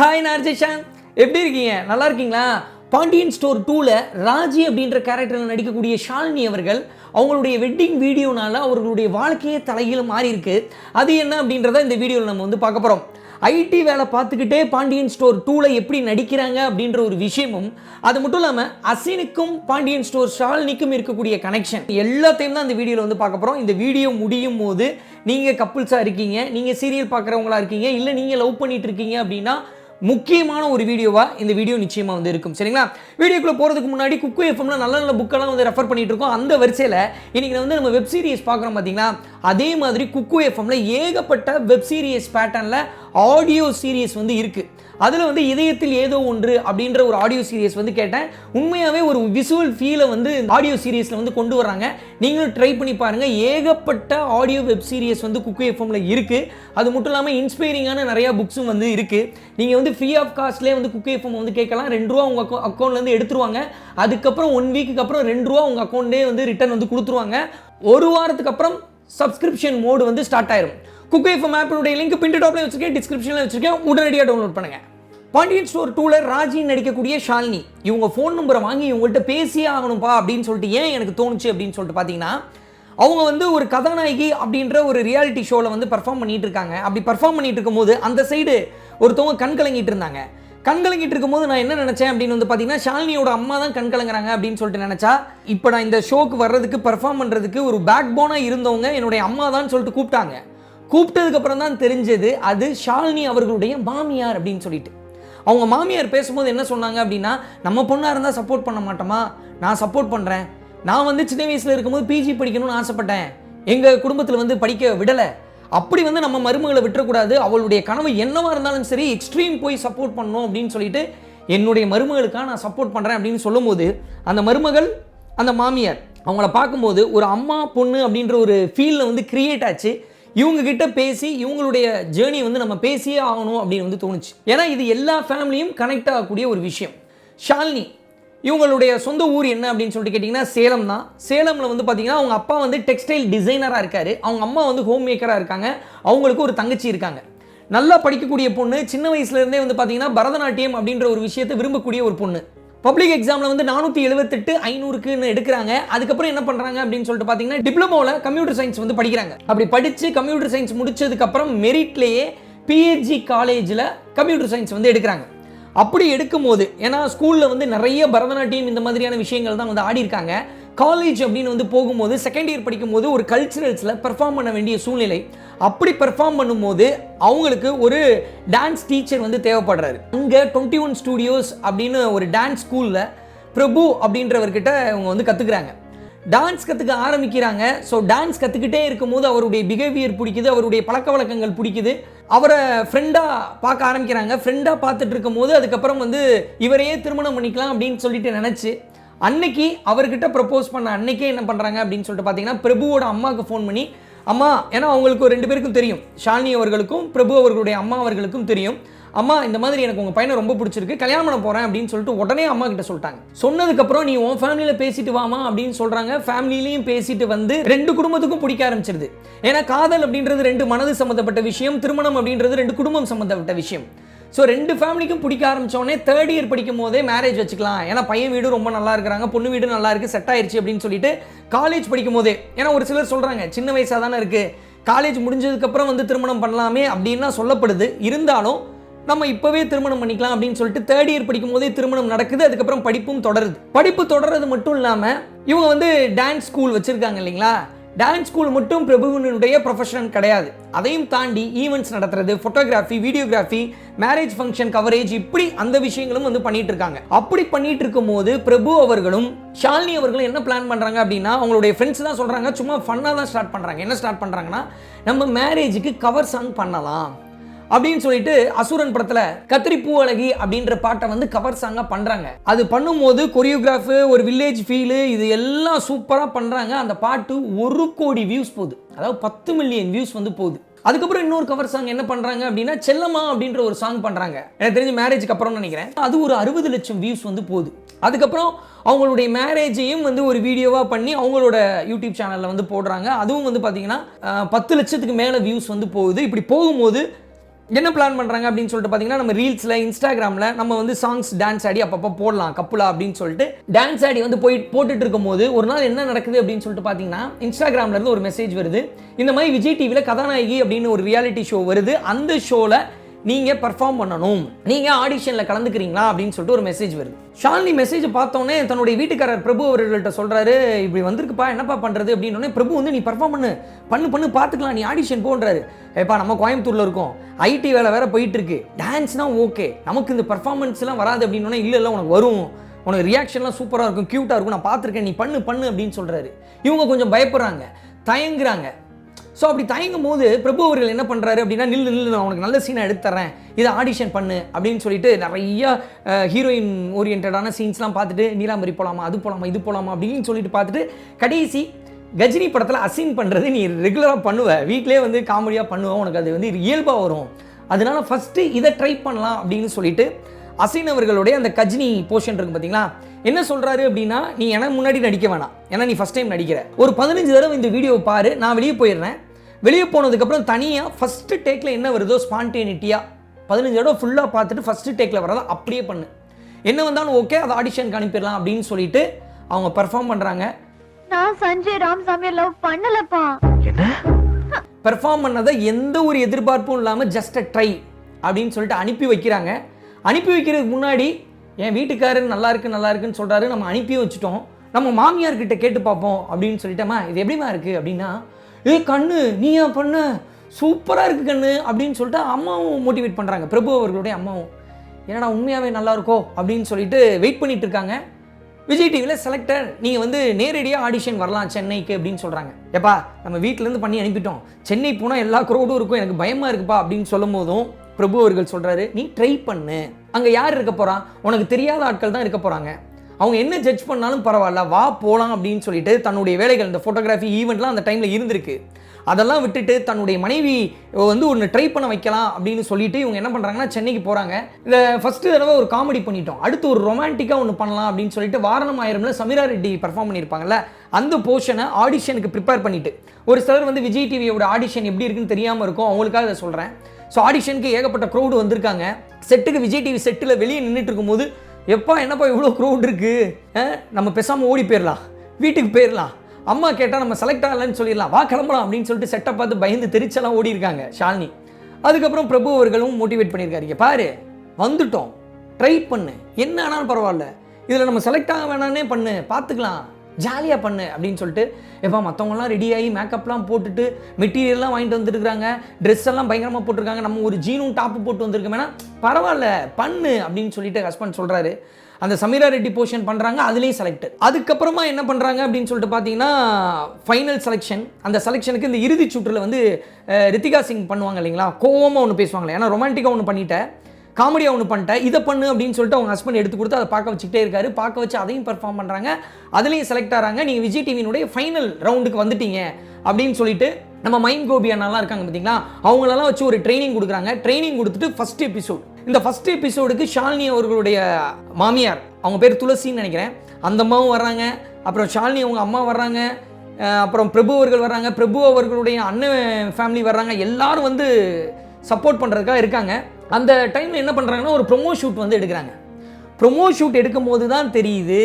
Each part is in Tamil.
ஹாய் நார்ஜிஷான் எப்படி இருக்கீங்க? நல்லா இருக்கீங்களா? பாண்டியன் ஸ்டோர் டூவில் ராஜி அப்படின்ற கேரக்டரில் நடிக்கக்கூடிய ஷாலினி அவர்கள் அவங்களுடைய வெட்டிங் வீடியோனால அவர்களுடைய வாழ்க்கையே தலையிலும் மாறி இருக்கு அது என்ன அப்படின்றத இந்த வீடியோவில் நம்ம வந்து பார்க்க போகிறோம் ஐடி வேலை பார்த்துக்கிட்டே பாண்டியன் ஸ்டோர் டூவில் எப்படி நடிக்கிறாங்க அப்படின்ற ஒரு விஷயமும் அது மட்டும் இல்லாமல் அசினுக்கும் பாண்டியன் ஸ்டோர் ஷாலினிக்கும் இருக்கக்கூடிய கனெக்ஷன் எல்லாத்தையும் தான் இந்த வீடியோவில் வந்து பார்க்க போகிறோம் இந்த வீடியோ முடியும் போது நீங்கள் கப்புள்ஸாக இருக்கீங்க நீங்கள் சீரியல் பார்க்குறவங்களா இருக்கீங்க இல்லை நீங்கள் லவ் பண்ணிட்டு இருக்கீங்க அப்படின்னா முக்கியமான ஒரு வீடியோவாக இந்த வீடியோ நிச்சயமாக வந்து இருக்கும். சரிங்களா? வீடியோக்குள்ளே போகிறதுக்கு முன்னாடி குக்கு எஃப்எம்ல நல்ல நல்ல புக்கெல்லாம் வந்து ரெஃபர் பண்ணிட்டு இருக்கோம். அந்த வரிசையில் இன்னைக்கு வந்து நம்ம வெப் சீரிஸ் பார்க்குறோம் பார்த்தீங்களா அதே மாதிரி குக்கு எஃப்எம்ல ஏகப்பட்ட வெப் சீரியஸ் பேட்டர்னில் ஆடியோ சீரியஸ் வந்து இருக்குது அதில் வந்து இதயத்தில் ஏதோ ஒன்று அப்படின்ற ஒரு ஆடியோ சீரியஸ் வந்து கேட்டேன். உண்மையாகவே ஒரு விசுவல் ஃபீலை வந்து ஆடியோ சீரியஸில் வந்து கொண்டு வர்றாங்க. நீங்களும் ட்ரை பண்ணி பாருங்கள் ஏகப்பட்ட ஆடியோ வெப் சீரியஸ் வந்து குக்கு எஃப்எம்ல இருக்குது அது மட்டும் இல்லாமல் இன்ஸ்பைரிங்கான நிறையா புக்ஸும் வந்து இருக்குது நீங்கள் வந்து ஃப்ரீ ஆஃப் காஸ்ட்லேயே வந்து குக்கு எஃப்எம் வந்து கேட்கலாம். ரெண்டு ரூபா உங்கள் அக்கௌ அக்கௌண்ட்லேருந்து எடுத்துருவாங்க. அதுக்கப்புறம் ஒன் வீக்குக்கு அப்புறம் ரெண்டு ரூபா உங்கள் அக்கௌண்ட்லேயே வந்து ரிட்டர்ன் வந்து கொடுத்துருவாங்க. ஒரு வாரத்துக்கு அப்புறம் சப்ஸ்கிரிப்ஷன் மோடு வந்து ஸ்டார்ட் ஆயிரும். குக் எஃப்எம் ஆப்பினுடைய லிங்க் பின் டாப்ல வச்சிருக்கேன் டிஸ்கிரிப்ஷனில் வச்சிருக்கேன் உடனடியாக டவுன்லோட் பண்ணுங்கள் பாண்டியன் ஸ்டோர் டூவில் ராஜி நடிக்கக்கூடிய ஷாலினி இவங்க ஃபோன் நம்பரை வாங்கி இவங்கள்ட்ட பேசியே ஆகணும்ப்பா அப்படின்னு சொல்லிட்டு ஏன் எனக்கு தோணுச்சு அப்படின்னு சொல்லிட்டு பார்த்தீங்கன்னா அவங்க வந்து ஒரு கதாநாயகி அப்படின்ற ஒரு ரியாலிட்டி ஷோவில் வந்து பர்ஃபார்ம் பண்ணிட்டு இருக்காங்க. அப்படி பர்ஃபார்ம் பண்ணிட்டு இருக்கும்போது அந்த சைடு ஒருத்தவங்க கண் கலங்கிட்டு இருந்தாங்க. கண்கலங்கிட்டு இருக்கும்போது நான் என்ன நினச்சேன் அப்படின்னு வந்து பார்த்தீங்கன்னா ஷாலினியோட அம்மா தான் கண் கலங்குறாங்க அப்படின்னு சொல்லிட்டு நினச்சா இப்போ நான் இந்த ஷோக்கு வர்றதுக்கு பர்ஃபார்ம் பண்ணுறதுக்கு ஒரு பேக் போனாக இருந்தவங்க என்னுடைய அம்மா தான் சொல்லிட்டு கூப்பிட்டாங்க. கூப்பிட்டதுக்கப்புறம் தான் தெரிஞ்சது அது ஷாலினி அவர்களுடைய மாமியார் அப்படின்னு சொல்லிட்டு. அவங்க மாமியார் பேசும்போது என்ன சொன்னாங்க அப்படின்னா நம்ம பொண்ணாக இருந்தால் சப்போர்ட் பண்ண மாட்டோமா? நான் சப்போர்ட் பண்ணுறேன் நான் வந்து சின்ன வயசில் இருக்கும்போது பிஜி படிக்கணும்னு ஆசைப்பட்டேன். எங்கள் குடும்பத்தில் வந்து படிக்க விடலை. அப்படி வந்து நம்ம மருமகளை விட்டுறக்கூடாது. அவளுடைய கனவு என்னவா இருந்தாலும் சரி எக்ஸ்ட்ரீம் போய் சப்போர்ட் பண்ணணும் அப்படின்னு சொல்லிட்டு என்னுடைய மருமகளுக்காக நான் சப்போர்ட் பண்ணுறேன் அப்படின்னு சொல்லும்போது அந்த மருமகள் அந்த மாமியார் அவங்கள பார்க்கும்போது ஒரு அம்மா பொண்ணு அப்படின்ற ஒரு ஃபீலில் வந்து கிரியேட் ஆச்சு. இவங்க கிட்ட பேசி இவங்களுடைய ஜேர்னி வந்து நம்ம பேசியே ஆகணும் அப்படின்னு வந்து தோணுச்சு. ஏன்னா இது எல்லா ஃபேமிலியும் கனெக்ட் ஆகக்கூடிய ஒரு விஷயம். ஷாலினி இவங்களுடைய சொந்த ஊர் என்ன அப்படின்னு சொல்லிட்டு கேட்டிங்கன்னா சேலம் தான். சேலமில் வந்து பார்த்தீங்கன்னா அவங்க அப்பா வந்து டெக்ஸ்டைல் டிசைனராக இருக்கார். அவங்க அம்மா வந்து ஹோம் மேக்கராக இருக்காங்க. அவங்களுக்கு ஒரு தங்கச்சி இருக்காங்க. நல்லா படிக்கக்கூடிய பொண்ணு சின்ன வயசுலேருந்தே வந்து பார்த்தீங்கன்னா பரதநாட்டியம் அப்படின்ற ஒரு விஷயத்தை விரும்பக்கூடிய ஒரு பொண்ணு. பப்ளிக் எக்ஸாமில் வந்து நானூற்றி எழுபத்தெட்டு ஐநூறுக்குன்னு எடுக்கிறாங்க. அதுக்கப்புறம் என்ன பண்ணுறாங்க அப்படின்னு சொல்லிட்டு பார்த்தீங்கன்னா டிப்ளமோவில் கம்ப்யூட்டர் சயின்ஸ் வந்து படிக்கிறாங்க. அப்படி படித்து கம்ப்யூட்டர் சயின்ஸ் முடிச்சதுக்கப்புறம் மெரிட்லேயே பிஹெச்சி காலேஜில் கம்ப்யூட்டர் சயின்ஸ் வந்து எடுக்கிறாங்க. அப்படி எடுக்கும்போது ஏன்னா ஸ்கூலில் வந்து நிறைய பரதநாட்டியம் இந்த மாதிரியான விஷயங்கள் தான் வந்து ஆடிருக்காங்க காலேஜ் அப்படின்னு வந்து போகும்போது செகண்ட் இயர் படிக்கும்போது ஒரு கல்ச்சுரல்ஸில் பெர்ஃபார்ம் பண்ண வேண்டிய சூழ்நிலை. அப்படி பெர்ஃபார்ம் பண்ணும்போது அவங்களுக்கு ஒரு டான்ஸ் டீச்சர் வந்து தேவைப்படுறாரு. அங்கே டுவெண்ட்டி ஒன் ஸ்டூடியோஸ் அப்படின்னு ஒரு டான்ஸ் ஸ்கூலில் பிரபு அப்படின்றவர்கிட்ட அவங்க வந்து கற்றுக்குறாங்க டான்ஸ் கற்றுக்க ஆரம்பிக்கிறாங்க. ஸோ டான்ஸ் கற்றுக்கிட்டே இருக்கும்போது அவருடைய பிஹேவியர் பிடிக்குது அவருடைய பழக்க வழக்கங்கள் பிடிக்குது. அவரை ஃப்ரெண்டாக பார்க்க ஆரம்பிக்கிறாங்க. ஃப்ரெண்டாக பார்த்துட்டு இருக்கும்போது அதுக்கப்புறம் வந்து இவரையே திருமணம் பண்ணிக்கலாம் அப்படின்னு சொல்லிட்டு நினச்சி அன்னைக்கு அவர்கிட்ட ப்ரப்போஸ் பண்ண அன்னைக்கே என்ன பண்ணுறாங்க அப்படின்னு சொல்லிட்டு பார்த்தீங்கன்னா பிரபுவோட அம்மாவுக்கு ஃபோன் பண்ணி அம்மா ஏன்னா அவங்களுக்கு ரெண்டு பேருக்கும் தெரியும். ஷாலினி அவர்களுக்கும் பிரபு அவர்களுடைய அம்மா அவர்களுக்கும் தெரியும். அம்மா இந்த மாதிரி எனக்கு உங்கள் பையனை ரொம்ப பிடிச்சிருக்கு கல்யாணம் பண்ண போகிறேன் அப்படின்னு சொல்லிட்டு உடனே அம்மா கிட்ட சொல்லிட்டாங்க. சொன்னதுக்கப்புறம் நீ உன் ஃபேமிலியில் பேசிட்டு வாமா அப்படின்னு சொல்கிறாங்க ஃபேமிலிலையும் பேசிட்டு வந்து ரெண்டு குடும்பத்துக்கும் பிடிக்க ஆரம்பிச்சிருது. ஏன்னா காதல் அப்படின்றது ரெண்டு மனது சம்மந்தப்பட்ட விஷயம் திருமணம் அப்படின்றது ரெண்டு குடும்பம் சம்மந்தப்பட்ட விஷயம். ஸோ ரெண்டு ஃபேமிலிக்கும் பிடிக்க ஆரம்பித்தோடனே தேர்ட் இயர் படிக்கும் போதே மேரேஜ் வச்சுக்கலாம். ஏன்னா பையன் வீடு ரொம்ப நல்லா இருக்கிறாங்க பொண்ணு வீடு நல்லா இருக்குது செட் ஆயிடுச்சு அப்படின்னு சொல்லிட்டு காலேஜ் படிக்கும் போதே ஏன்னா ஒரு சிலர் சொல்கிறாங்க சின்ன வயசாக தானே இருக்குது காலேஜ் முடிஞ்சதுக்கப்புறம் வந்து திருமணம் பண்ணலாமே அப்படின்லாம் சொல்லப்படுது. இருந்தாலும் நம்ம இப்போவே திருமணம் பண்ணிக்கலாம் அப்படின்னு சொல்லிட்டு தேர்ட் இயர் படிக்கும் போதே திருமணம் நடக்குது அதுக்கப்புறம் படிப்பும் தொடருது. படிப்பு தொடர்றது மட்டும் இல்லாமல் இவங்க வந்து டான்ஸ் ஸ்கூல் வச்சுருக்காங்க இல்லைங்களா? டான்ஸ் ஸ்கூல் மட்டும் பிரபுவினுடைய ப்ரொஃபஷன் கிடையாது. அதையும் தாண்டி ஈவெண்ட்ஸ் நடத்துறது photography videography marriage function coverage இப்படி அந்த விஷயங்களும் வந்து பண்ணிட்டு இருக்காங்க. அப்படி பண்ணிட்டு இருக்கும்போது பிரபு அவர்களும் ஷாலினி அவர்களும் என்ன பிளான் பண்றாங்க அப்படின்னா அவங்களுடைய ஃப்ரெண்ட்ஸ் தான் சொல்றாங்க சும்மா ஃபன்னாக தான் ஸ்டார்ட் பண்றாங்க. என்ன ஸ்டார்ட் பண்றாங்கன்னா நம்ம மேரேஜுக்கு கவர் சாங் பண்ணலாம். அப்படின்னு சொல்லிட்டு அசுரன் படத்துல கத்திரி பூ அழகி அப்படின்ற பாட்டை வந்து கவர் சாங்கா பண்றாங்க. அது பண்ணும்போது கொரியோகிராஃபு ஒரு வில்லேஜ் ஃபீலு இது எல்லாம் சூப்பரா பண்றாங்க. அந்த பாட்டு ஒரு கோடி வியூஸ் போகுது. அதாவது பத்து மில்லியன் வியூஸ் வந்து போகுது. அதுக்கப்புறம் இன்னொரு கவர் சாங் என்ன பண்றாங்க அப்படின்னா செல்லம்மா அப்படின்ற ஒரு சாங் பண்றாங்க. எனக்கு தெரிஞ்சு மேரேஜ்க்கு அப்புறம் நினைக்கிறேன். அது ஒரு அறுபது லட்சம் வியூஸ் வந்து போகுது. அதுக்கப்புறம் அவங்களுடைய மேரேஜையும் வந்து ஒரு வீடியோவாக பண்ணி அவங்களோட யூடியூப் சேனலில் வந்து போடுறாங்க. அதுவும் வந்து பார்த்தீங்கன்னா பத்து லட்சத்துக்கு மேலே வியூஸ் வந்து போகுது. இப்படி போகும்போது என்ன பிளான் பண்ணுறாங்க அப்படின்னு சொல்லிட்டு பார்த்தீங்கன்னா நம்ம ரீல்ஸில் இன்ஸ்டாகிராமில் நம்ம வந்து சாங்ஸ் டான்ஸ் ஆடி அப்பப்போ போடலாம். கப்புலா அப்படின்னு சொல்லிட்டு டான்ஸ் ஆடி வந்து போய் போட்டுட்டு இருக்கும்போது ஒரு நாள் என்ன நடக்குது அப்படின்னு சொல்லிட்டு பார்த்தீங்கன்னா இன்ஸ்டாகிராம்ல இருந்து ஒரு மெசேஜ் வருது. இந்த மாதிரி விஜய் டிவியில் கதாநாயகி அப்படின்னு ஒரு ரியாலிட்டி ஷோ வருது. அந்த ஷோவில் நீங்கள் பர்ஃபார்ம் பண்ணணும். நீங்கள் ஆடிஷனில் கலந்துக்கிறீங்களா அப்படின்னு சொல்லிட்டு ஒரு மெசேஜ் வருது. ஷாலினி மெசேஜ் பார்த்தோன்னே தன்னுடைய வீட்டுக்காரர் பிரபு அவர்கள்ட்ட சொல்கிறாரு இப்படி வந்திருக்குப்பா என்னப்பா பண்ணுறது அப்படின்னு பிரபு வந்து நீ பர்ஃபார்ம் பண்ணு. பண்ணு பண்ணு பார்த்துக்கலாம் நீ ஆடிஷன் போன்றாரு. ஏப்பா நம்ம கோயம்புத்தூரில் இருக்கோம். ஐடி வேலை வேற போயிட்டுருக்கு. இருக்கு ஓகே நமக்கு இந்த பர்ஃபார்மன்ஸ்லாம் வராது. அப்படின்னோடனே இல்லை இல்லை உனக்கு வரும். உனக்கு ரியாக்ஷன்லாம் சூப்பராக இருக்கும். க்யூட்டாக இருக்கும். நான் பார்த்துருக்கேன். நீ பண்ணு பண்ணு அப்படின்னு சொல்கிறாரு இவங்க கொஞ்சம் பயப்படுறாங்க. தயங்குறாங்க. ஸோ அப்படி தயங்கும் போது பிரபு அவர்கள் என்ன பண்ணுறாரு அப்படின்னா நில்லு நில்லு நான் உனக்கு நல்ல சீனை எடுத்து தரேன் இதை ஆடிஷன் பண்ணு அப்படின்னு சொல்லிட்டு நிறைய ஹீரோயின் ஓரியன்டான சீன்ஸ்லாம் பார்த்துட்டு நீலாம்பரி போகலாமா அது போகலாமா இது போகலாமா அப்படின்னு சொல்லிட்டு பார்த்துட்டு கடைசி கஜினி படத்தில் அசீன் பண்ணுறது நீ ரெகுலராக பண்ணுவ. வீட்டிலே வந்து காமெடியாக பண்ணுவ. உனக்கு அது வந்து இயல்பாக வரும். அதனால ஃபஸ்ட்டு இதை ட்ரை பண்ணலாம் அப்படின்னு சொல்லிட்டு அசீன் அவர்களுடைய அந்த கஜினி போர்ஷன் இருக்கு பார்த்தீங்களா என்ன சொல்கிறாரு அப்படின்னா நீ எனக்கு முன்னாடி நடிக்க வேணாம். ஏன்னா நீ ஃபஸ்ட் டைம் நடிக்கிற. ஒரு பதினஞ்சு தடவை இந்த வீடியோவை பாரு. நான் வெளியே போயிடுறேன். வெளியே போனதுக்கப்புறம் தனியாக ஃபஸ்ட்டு டேக்கில் என்ன வருதோ ஸ்பான்டேனிட்டியாக பதினஞ்சு தடவை ஃபுல்லாக பார்த்துட்டு ஃபஸ்ட்டு டேக்கில் வரதை அப்படியே பண்ணு. என்ன வந்தாலும் ஓகே அதை ஆடிஷனுக்கு அனுப்பிடலாம் அப்படின்னு சொல்லிட்டு அவங்க பெர்ஃபார்ம் பண்ணுறாங்க நான் சஞ்சய் ராமசாமியை லவ் பண்ணலப்பா. பெர்ஃபார்ம் பண்ணதை எந்த ஒரு எதிர்பார்ப்பும் இல்லாமல் ஜஸ்ட் அ ட்ரை அப்படின்னு சொல்லிட்டு அனுப்பி வைக்கிறாங்க. அனுப்பி வைக்கிறதுக்கு முன்னாடி என் வீட்டுக்காரர் நல்லா இருக்கு நல்லா இருக்குன்னு சொல்கிறாரு நம்ம அனுப்பி வச்சுட்டோம். நம்ம மாமியார்கிட்ட கேட்டு பார்ப்போம் அப்படின்னு சொல்லிட்டோமா இது எப்படிமா இருக்குது அப்படின்னா ஏ கண்ணு நீ ஏன் பண்ண? சூப்பராக இருக்கு கண்ணு அப்படின்னு சொல்லிட்டு அம்மாவும் மோட்டிவேட் பண்ணுறாங்க பிரபு அவர்களுடைய அம்மாவும். என்னடா உண்மையாகவே நல்லா இருக்கோ? அப்படின்னு சொல்லிட்டு வெயிட் பண்ணிட்டு இருக்காங்க. விஜய் டிவியில் செலக்டர் நீங்கள் வந்து நேரடியாக ஆடிஷன் வரலாம் சென்னைக்கு அப்படின்னு சொல்கிறாங்க ஏப்பா நம்ம வீட்டிலேருந்து பண்ணி அனுப்பிட்டோம். சென்னை போனால் எல்லா க்ரௌடும் இருக்கும் எனக்கு பயமாக இருக்குப்பா அப்படின்னு சொல்லும் போதும் பிரபு அவர்கள் சொல்கிறாரு நீ ட்ரை பண்ணு. அங்கே யார் இருக்க போகிறான் உனக்கு தெரியாத ஆட்கள் தான் இருக்க போகிறாங்க அவங்க என்ன ஜட்ஜ் பண்ணாலும் பரவாயில்ல வா போகலாம் அப்படின்னு சொல்லிட்டு தன்னுடைய வேலைகள் இந்த ஃபோட்டோகிராஃபி ஈவெண்ட்லாம் அந்த டைமில் இருந்திருக்கு. அதெல்லாம் விட்டுட்டு தன்னுடைய மனைவி வந்து ஒன்று ட்ரை பண்ண வைக்கலாம் அப்படின்னு சொல்லிட்டு இவங்க என்ன பண்ணுறாங்கன்னா சென்னைக்கு போகிறாங்க இந்த ஃபஸ்ட்டு தடவை ஒரு காமெடி பண்ணிட்டோம். அடுத்து ஒரு ரொமான்டிக்காக ஒன்று பண்ணலாம் அப்படின்னு சொல்லிட்டு வாரணம் ஆயிரம்ல சமீரா ரெட்டி பர்ஃபார்ம் பண்ணியிருப்பாங்கல்ல அந்த போர்ஷனை ஆடிஷனுக்கு ப்ரிப்பேர் பண்ணிட்டு. ஒரு சிலர் வந்து விஜய் டிவியோட ஆடிஷன் எப்படி இருக்குன்னு தெரியாமல் இருக்கும். அவங்களுக்காக இதை சொல்கிறேன் ஸோ ஆடிஷனுக்கு ஏகப்பட்ட க்ரௌடு வந்திருக்காங்க. செட்டுக்கு விஜய் டிவி செட்டில் வெளியே நின்றுட்டு இருக்கும்போது எப்பா என்னப்பா இவ்வளோ க்ரௌட் இருக்குது நம்ம பேசாமல் ஓடி போயிடலாம் வீட்டுக்கு போயிடலாம் அம்மா கேட்டால் நம்ம செலக்ட் ஆகலன்னு சொல்லிடலாம் வா கிளம்பலாம் அப்படின்னு சொல்லிட்டு செட்டை பார்த்து பயந்து தெரிச்செல்லாம் ஓடி இருக்காங்க ஷாலினி. அதுக்கப்புறம் பிரபு அவர்களும் மோட்டிவேட் பண்ணியிருக்காரு பாரு வந்துட்டோம். ட்ரை பண்ணு. என்ன ஆனாலும் பரவாயில்ல. இதில் நம்ம செலக்ட் ஆக வேணானே பண்ணு. பார்த்துக்கலாம். ஜாலியாக பண்ணு அப்படின்னு சொல்லிட்டு எப்பா மற்றவங்கலாம் ரெடி ஆகி மேக்கப்லாம் போட்டுட்டு மெட்டீரியல்லாம் வாங்கிட்டு வந்துருக்காங்க ட்ரெஸ் எல்லாம் பயங்கரமாக போட்டிருக்காங்க. நம்ம ஒரு ஜீனும் டாப்பு போட்டு வந்திருக்கோம்னா பரவாயில்ல பண்ணு அப்படின்னு சொல்லிட்டு ஹஸ்பண்ட் சொல்கிறாரு அந்த சமீரா ரெட்டி போர்ஷன் பண்ணுறாங்க அதுலேயும் செலக்ட் அதுக்கப்புறமா என்ன பண்ணுறாங்க அப்படின்னு சொல்லிட்டு பார்த்தீங்கன்னா ஃபைனல் செலெக்ஷன் அந்த செலெக்ஷனுக்கு இந்த இறுதி சுற்றில் வந்து ரித்திகா சிங் பண்ணுவாங்க இல்லைங்களா? கோவமாக ஒன்று பேசுவாங்களே. ஏன்னா ரொமான்டிக்காக ஒன்று பண்ணிட்டேன். காமெடியாக ஒன்று பண்ணிட்டேன். இதை பண்ணு அப்படின்னு சொல்லிட்டு அவங்க ஹஸ்பண்ட் எடுத்து கொடுத்து அதை பார்க்க வச்சுக்கிட்டே இருக்காரு. பார்க்க வச்சு அதையும் பெர்ஃபார்ம் பண்ணுறாங்க அதுலேயும் செலக்ட் ஆகிறாங்க நீங்கள் விஜய் டிவியினுடைய ஃபைனல் ரவுண்டுக்கு வந்துட்டீங்க அப்படின்னு சொல்லிட்டு நம்ம மைண்ட் கோபி அண்ணாலாம் இருக்காங்க பார்த்தீங்களா அவங்களெல்லாம் வச்சு ஒரு ட்ரைனிங் கொடுக்குறாங்க. ட்ரைனிங் கொடுத்துட்டு ஃபர்ஸ்ட் எபிசோட் இந்த ஃபர்ஸ்ட் எபிசோடுக்கு ஷாலினி அவர்களுடைய மாமியார் அவங்க பேர் துளசின்னு நினைக்கிறேன். அந்த அம்மாவும் வர்றாங்க. அப்புறம் ஷாலினி அவங்க அம்மா வர்றாங்க. அப்புறம் பிரபு அவர்கள் வர்றாங்க. பிரபு அவர்களுடைய அண்ணன் ஃபேமிலி வர்றாங்க. எல்லாரும் வந்து சப்போர்ட் பண்ணுறதுக்காக இருக்காங்க. அந்த டைமில் என்ன பண்ணுறாங்கன்னா ஒரு ப்ரொமோ ஷூட் வந்து எடுக்கிறாங்க. ப்ரொமோ ஷூட் எடுக்கும் போது தான் தெரியுது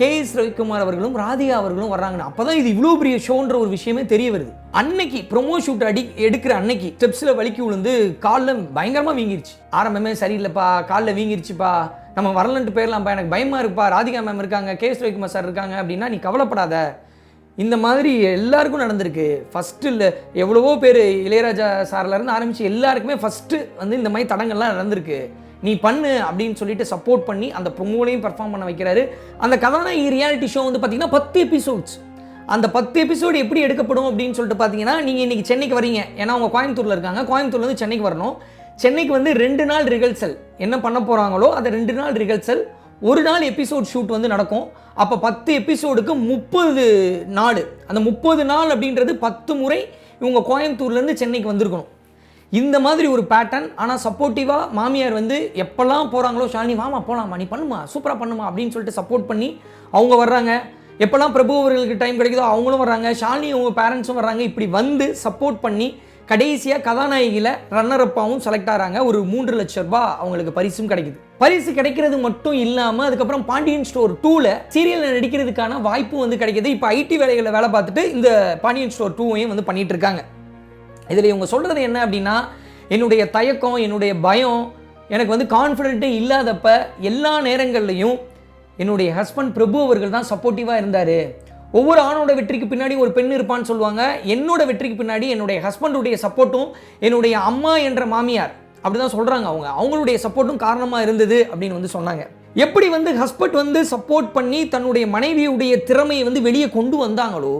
கே எஸ் ரவிக்குமார் அவர்களும் ராதிகா அவர்களும் வர்றாங்கன்னு. அப்போ தான் இது இவ்வளோ பெரிய ஷோன்ற ஒரு விஷயமே தெரிய வருது. அன்னைக்கு ப்ரொமோ ஷூட் அடி எடுக்கிற அன்னைக்கு ஸ்டெப்ஸில் வலிக்கி விழுந்து காலில் பயங்கரமாக வீங்கிருச்சு. ஆரம்பமே சரியில்லைப்பா காலில் வீங்கிருச்சுப்பா. நம்ம வரலன்ட்டு போயிடலாம்ப்பா எனக்கு பயமாக இருப்பா ராதிகா மேம் இருக்காங்க கே எஸ் ரவிக்குமார் சார் இருக்காங்க அப்படின்னா நீ கவலைப்படாத. இந்த மாதிரி எல்லாருக்கும் நடந்திருக்கு. ஃபஸ்ட்டு இல்லை எவ்வளவோ பேர் இளையராஜா சார்லேருந்து ஆரம்பித்து எல்லாருக்குமே ஃபஸ்ட்டு வந்து இந்த மாதிரி தடங்கள்லாம் நடந்திருக்கு. நீ பண்ணு அப்படின்னு சொல்லிட்டு சப்போர்ட் பண்ணி அந்த பொங்கலையும் பெர்ஃபார்ம் பண்ண வைக்கிறாரு. அந்த கதாநாயகி ரியாலிட்டி ஷோ வந்து பார்த்தீங்கன்னா பத்து எபிசோட்ஸ் அந்த பத்து எபிசோடு எப்படி எடுக்கப்படும் அப்படின்னு சொல்லிட்டு பார்த்தீங்கன்னா நீங்கள் இன்றைக்கி சென்னைக்கு வரீங்க. ஏன்னா அவங்க கோயம்புத்தூரில் இருக்காங்க. கோயம்புத்தூர்லேருந்து சென்னைக்கு வரணும். சென்னைக்கு வந்து ரெண்டு நாள் ரிகல்சல் என்ன பண்ண போகிறாங்களோ அந்த ரெண்டு நாள் ரிகல்சல் ஒரு நாள் எபிசோட் ஷூட் வந்து நடக்கும். அப்போ பத்து எபிசோடுக்கு முப்பது நாள் அந்த முப்பது நாள் அப்படின்றது பத்து முறை இவங்க கோயம்புத்தூர்லேருந்து சென்னைக்கு வந்திருக்கணும். இந்த மாதிரி ஒரு பேட்டர்ன் ஆனால் சப்போர்ட்டிவாக மாமியார் வந்து எப்போல்லாம் போகிறாங்களோ ஷாலினி மாமா போகலாமா நீ பண்ணுமா சூப்பராக பண்ணுமா அப்படின்னு சொல்லிட்டு சப்போர்ட் பண்ணி அவங்க வர்றாங்க. எப்போல்லாம் பிரபு அவர்களுக்கு டைம் கிடைக்குதோ அவங்களும் வர்றாங்க. ஷாலினி அவங்க பேரண்ட்ஸும் வர்றாங்க. இப்படி வந்து சப்போர்ட் பண்ணி கடைசியாக கதாநாயகியில் ரன்னர் அப்பாவும் செலக்ட் ஆகிறாங்க ஒரு மூன்று லட்சம் ரூபாய் அவங்களுக்கு பரிசும் கிடைக்குது. பரிசு கிடைக்கிறது மட்டும் இல்லாமல் அதுக்கப்புறம் பாண்டியன் ஸ்டோர் டூவில் சீரியலில் நடிக்கிறதுக்கான வாய்ப்பும் வந்து கிடைக்கிது. இப்போ ஐடி வேலைகளில் வேலை பார்த்துட்டு இந்த பாண்டியன் ஸ்டோர் டூவையும் வந்து பண்ணிட்டு இருக்காங்க. இதில் இவங்க சொல்கிறது என்ன அப்படின்னா என்னுடைய தயக்கம் என்னுடைய பயம் எனக்கு வந்து கான்ஃபிடென்ட்டே இல்லாதப்ப எல்லா நேரங்கள்லையும் என்னுடைய ஹஸ்பண்ட் பிரபு அவர்கள் தான் சப்போர்ட்டிவாக இருந்தார். ஒவ்வொரு ஆணோட வெற்றிக்கு பின்னாடி ஒரு பெண் இருப்பான்னு சொல்லுவாங்க. என்னோட வெற்றிக்கு பின்னாடி என்னுடைய ஹஸ்பண்டுடைய சப்போர்ட்டும் என்னுடைய அம்மா என்ற மாமியார். அப்படி தான் சொல்கிறாங்க அவங்க. அவங்களுடைய சப்போர்ட்டும் காரணமாக இருந்தது அப்படின்னு வந்து சொன்னாங்க. எப்படி வந்து ஹஸ்பண்ட் வந்து சப்போர்ட் பண்ணி தன்னுடைய மனைவியுடைய திறமையை வந்து வெளியே கொண்டு வந்தாங்களோ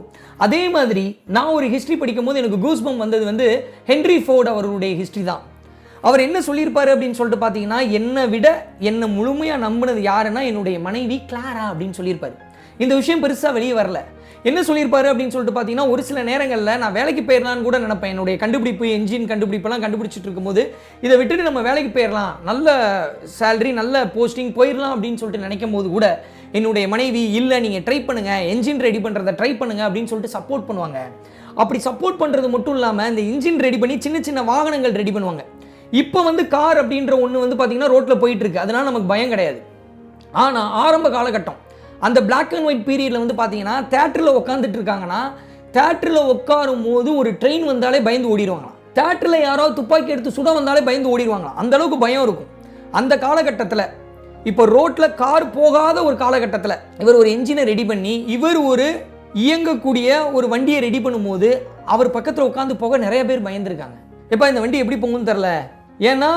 அதே மாதிரி நான் ஒரு ஹிஸ்ட்ரி படிக்கும்போது எனக்கு கூஸ்பம் வந்தது வந்து ஹென்ரி ஃபோர்ட் அவருடைய ஹிஸ்ட்ரி தான். அவர் என்ன சொல்லியிருப்பாரு அப்படின்னு சொல்லிட்டு பார்த்தீங்கன்னா என்னை விட என்னை முழுமையாக நம்பினது யாருன்னா என்னுடைய மனைவி கிளாரா அப்படின்னு சொல்லியிருப்பாரு. இந்த விஷயம் பெருசாக வெளியே வரல. என்ன சொல்லியிருப்பாரு அப்படின்னு சொல்லிட்டு பார்த்தீங்கன்னா ஒரு சில நேரங்களில் நான் வேலைக்கு போயிடலான்னு கூட நினைப்பேன். என்னுடைய கண்டுபிடிப்பு என்ஜின் கண்டுபிடிப்பெல்லாம் கண்டுபிடிச்சிட்டு இருக்கும்போது இதை விட்டுட்டு நம்ம வேலைக்கு போயிடலாம் நல்ல சேலரி நல்ல போஸ்டிங் போயிடலாம் அப்படின்னு சொல்லிட்டு நினைக்கும் போது கூட என்னுடைய மனைவி இல்லை நீங்கள் ட்ரை பண்ணுங்க. என்ஜின் ரெடி பண்ணுறதை ட்ரை பண்ணுங்க. அப்படின்னு சொல்லிட்டு சப்போர்ட் பண்ணுவாங்க. அப்படி சப்போர்ட் பண்ணுறது மட்டும் இல்லாமல் இந்த இன்ஜின் ரெடி பண்ணி சின்ன சின்ன வாகனங்கள் ரெடி பண்ணுவாங்க. இப்போ வந்து கார் அப்படின்ற ஒன்று வந்து பார்த்தீங்கன்னா ரோட்டில் போயிட்டு இருக்கு அதனால நமக்கு பயம் கிடையாது. ஆனால் ஆரம்ப காலகட்டம் அந்த பிளாக் அண்ட் ஒயிட் பீரியடில் வந்து பார்த்தீங்கன்னா தேட்டரில் உட்காந்துட்டு இருக்காங்கன்னா தேட்டரில் உட்காரும் போது ஒரு ட்ரெயின் வந்தாலே பயந்து ஓடிடுவாங்களாம். தேட்டரில் யாராவது துப்பாக்கி எடுத்து சுட வந்தாலே பயந்து ஓடிடுவாங்களாம். அந்த அளவுக்கு பயம் இருக்கும். அந்த காலகட்டத்தில் இப்போ ரோட்டில் கார் போகாத ஒரு காலகட்டத்தில் இவர் ஒரு என்ஜினை ரெடி பண்ணி இவர் ஒரு இயங்கக்கூடிய ஒரு வண்டியை ரெடி பண்ணும்போது அவர் பக்கத்தில் உட்காந்து போக நிறைய பேர் பயந்துருக்காங்க. எப்போ இந்த வண்டி எப்படி போகும்னு தெரில? ஏன்னா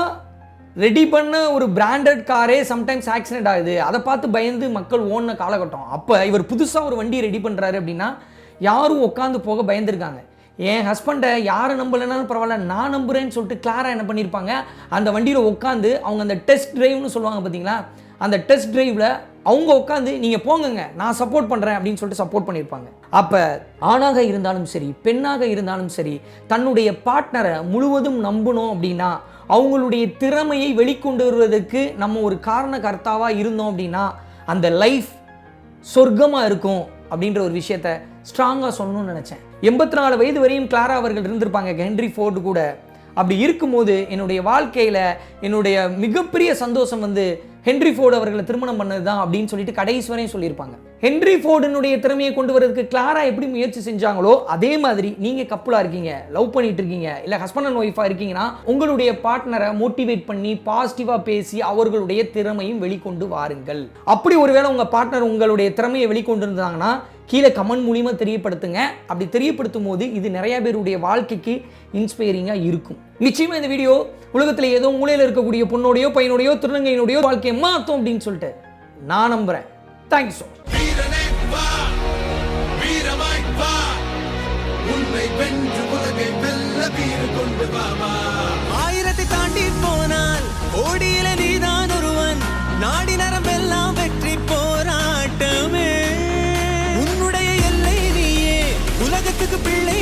ரெடி பண்ண ஒரு பிராண்டட் காரே சம்டைம்ஸ் ஆக்சிடென்ட் ஆகுது. அதை பார்த்து பயந்து மக்கள் ஓடின காலகட்டம். அப்போ இவர் புதுசாக ஒரு வண்டி ரெடி பண்ணுறாரு அப்படின்னா யாரும் உட்காந்து போக பயந்துருக்காங்க. என் ஹஸ்பண்டை யாரை நம்பலைனாலும் பரவாயில்ல நான் நம்புகிறேன்னு சொல்லிட்டு கிளாரா என்ன பண்ணியிருப்பாங்க அந்த வண்டியில் உட்காந்து அவங்க அந்த டெஸ்ட் டிரைவ்னு சொல்லுவாங்க பார்த்தீங்களா அந்த டெஸ்ட் டிரைவில் அவங்க உட்காந்து நீங்கள் போங்கங்க நான் சப்போர்ட் பண்ணுறேன் அப்படின்னு சொல்லிட்டு சப்போர்ட் பண்ணியிருப்பாங்க அப்போ ஆணாக இருந்தாலும் சரி பெண்ணாக இருந்தாலும் சரி தன்னுடைய பார்ட்னரை முழுவதும் நம்பணும் அப்படின்னா அவங்களுடைய திறமையை வெளிக்கொண்டு வருவதற்கு நம்ம ஒரு காரண கர்த்தாவாக இருந்தோம் அப்படின்னா அந்த லைஃப் சொர்க்கமாக இருக்கும் அப்படின்ற ஒரு விஷயத்த ஸ்ட்ராங்காக சொல்லணும்னு நினச்சேன். எண்பத்தி நாலு வயது வரையும் கிளாரா அவர்கள் இருந்திருப்பாங்க ஹென்ரி ஃபோர்டு கூட. அப்படி இருக்கும்போது என்னுடைய வாழ்க்கையில் என்னுடைய மிகப்பெரிய சந்தோஷம் வந்து ஹென்ரி ஃபோர்டு அவர்களை திருமணம் பண்ணது தான் அப்படின்னு சொல்லிட்டு கடைசி வரையும் சொல்லியிருப்பாங்க. ஹென்ரி ஃபோர்டினுடைய திறமையை கொண்டு வரதுக்கு கிளாரா எப்படி முயற்சி செஞ்சாங்களோ அதே மாதிரி நீங்கள் கப்புலாக இருக்கீங்க லவ் பண்ணிட்டு இருக்கீங்க இல்லை ஹஸ்பண்ட் அண்ட் ஒய்ஃபாக இருக்கீங்கன்னா உங்களுடைய பார்ட்னரை மோட்டிவேட் பண்ணி பாசிட்டிவாக பேசி அவர்களுடைய திறமையும் வெளிக்கொண்டு வாருங்கள். அப்படி ஒருவேளை உங்கள் பார்ட்னர் உங்களுடைய திறமையை வெளிக்கொண்டு இருந்தாங்கன்னா கீழே கமெண்ட் மூலியமா தெரியப்படுத்துங்க. அப்படி தெரியப்படுத்தும் போது இது நிறைய பேருடைய வாழ்க்கைக்கு இன்ஸ்பைரிங்காக இருக்கும். நிச்சயமா இந்த வீடியோ உலகத்தில் ஏதோ மூலையில் இருக்கக்கூடிய பொண்ணோடையோ பையனோடையோ திருநங்கையினுடையோ வாழ்க்கையை மாற்றும் அப்படின்னு சொல்லிட்டு நான் நம்புறேன். தேங்க்யூ ஸோ மச் வீரனே வா வீரமாய் வா. உலகத்துக்கு பிள்ளை